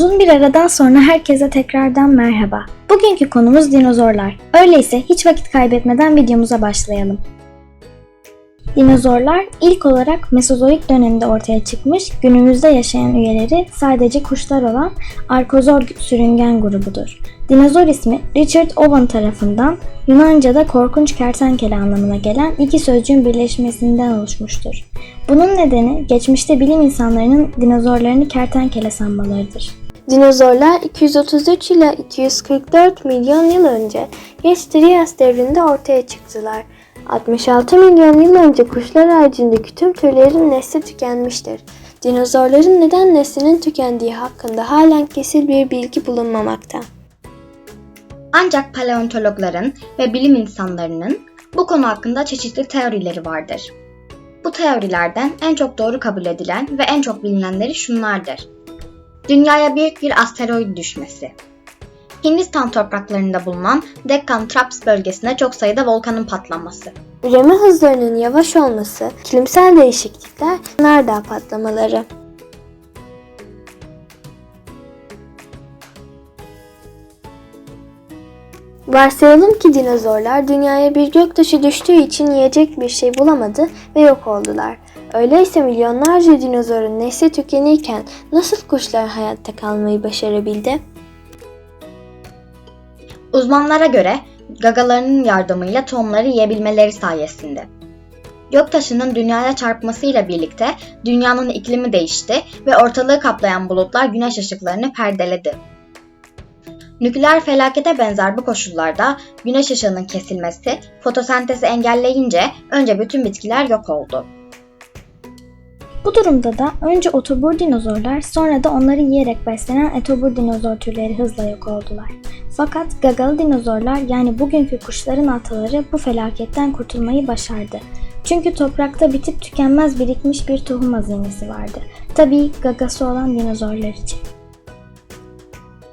Uzun bir aradan sonra herkese tekrardan merhaba. Bugünkü konumuz dinozorlar. Öyleyse hiç vakit kaybetmeden videomuza başlayalım. Dinozorlar ilk olarak Mesozoik döneminde ortaya çıkmış, günümüzde yaşayan üyeleri sadece kuşlar olan Arkozor sürüngen grubudur. Dinozor ismi Richard Owen tarafından Yunanca'da korkunç kertenkele anlamına gelen iki sözcüğün birleşmesinden oluşmuştur. Bunun nedeni geçmişte bilim insanlarının dinozorlarını kertenkele sanmalarıdır. Dinozorlar 233 ila 244 milyon yıl önce Geç Trias devrinde ortaya çıktılar. 66 milyon yıl önce kuşlar haricindeki tüm türlerin nesli tükenmiştir. Dinozorların neden neslinin tükendiği hakkında halen kesin bir bilgi bulunmamakta. Ancak paleontologların ve bilim insanlarının bu konu hakkında çeşitli teorileri vardır. Bu teorilerden en çok doğru kabul edilen ve en çok bilinenleri şunlardır. Dünyaya büyük bir asteroid düşmesi. Hindistan topraklarında bulunan Deccan Traps bölgesinde çok sayıda volkanın patlaması. Üreme hızlarının yavaş olması, iklimsel değişiklikler, yanardağ patlamaları. Varsayalım ki dinozorlar dünyaya bir göktaşı düştüğü için yiyecek bir şey bulamadı ve yok oldular. Öyleyse milyonlarca dinozorun nesli tükenirken nasıl kuşlar hayatta kalmayı başarabildi? Uzmanlara göre gagalarının yardımıyla tohumları yiyebilmeleri sayesinde. Göktaşının dünyaya çarpmasıyla birlikte dünyanın iklimi değişti ve ortalığı kaplayan bulutlar güneş ışıklarını perdeledi. Nükleer felakete benzer bu koşullarda güneş ışığının kesilmesi fotosentezi engelleyince önce bütün bitkiler yok oldu. Bu durumda da önce otobur dinozorlar sonra da onları yiyerek beslenen etobur dinozor türleri hızla yok oldular. Fakat gagalı dinozorlar yani bugünkü kuşların ataları bu felaketten kurtulmayı başardı. Çünkü toprakta bitip tükenmez birikmiş bir tohum hazinesi vardı. Tabii gagası olan dinozorlar için.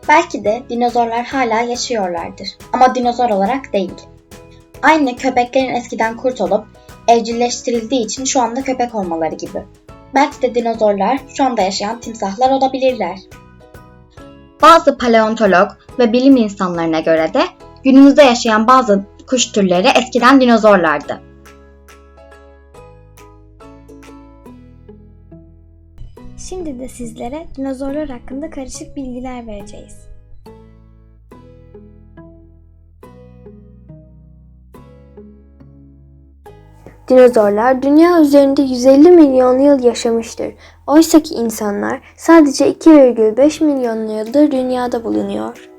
Belki de dinozorlar hala yaşıyorlardır ama dinozor olarak değil. Aynı köpeklerin eskiden kurt olup evcilleştirildiği için şu anda köpek olmaları gibi. Belki de dinozorlar şu anda yaşayan timsahlar olabilirler. Bazı paleontolog ve bilim insanlarına göre de günümüzde yaşayan bazı kuş türleri eskiden dinozorlardı. Şimdi de sizlere dinozorlar hakkında karışık bilgiler vereceğiz. Dinozorlar dünya üzerinde 150 milyon yıl yaşamıştır. Oysa ki insanlar sadece 2,5 milyon yıldır dünyada bulunuyor.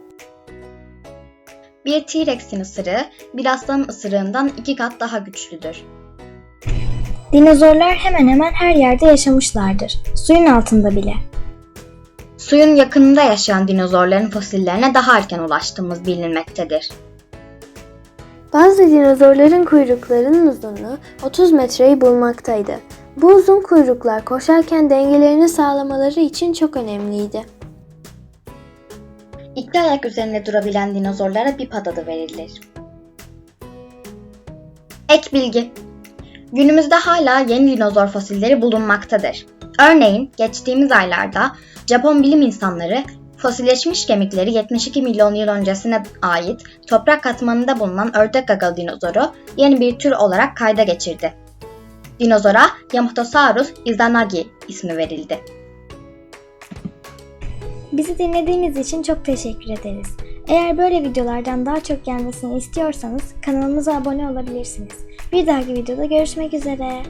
Bir T-Rex'in ısırığı bir aslanın ısırığından iki kat daha güçlüdür. Dinozorlar hemen hemen her yerde yaşamışlardır. Suyun altında bile. Suyun yakınında yaşayan dinozorların fosillerine daha erken ulaştığımız bilinmektedir. Bazı dinozorların kuyruklarının uzunluğu 30 metreyi bulmaktaydı. Bu uzun kuyruklar koşarken dengelerini sağlamaları için çok önemliydi. İki ayak üzerinde durabilen dinozorlara biped adı verilir. Ek bilgi. Günümüzde hala yeni dinozor fosilleri bulunmaktadır. Örneğin geçtiğimiz aylarda Japon bilim insanları fosilleşmiş kemikleri 72 milyon yıl öncesine ait toprak katmanında bulunan ördek gagalı dinozoru yeni bir tür olarak kayda geçirdi. Dinozora Yamatosaurus izanagi ismi verildi. Bizi dinlediğiniz için çok teşekkür ederiz. Eğer böyle videolardan daha çok gelmesini istiyorsanız kanalımıza abone olabilirsiniz. Bir dahaki videoda görüşmek üzere.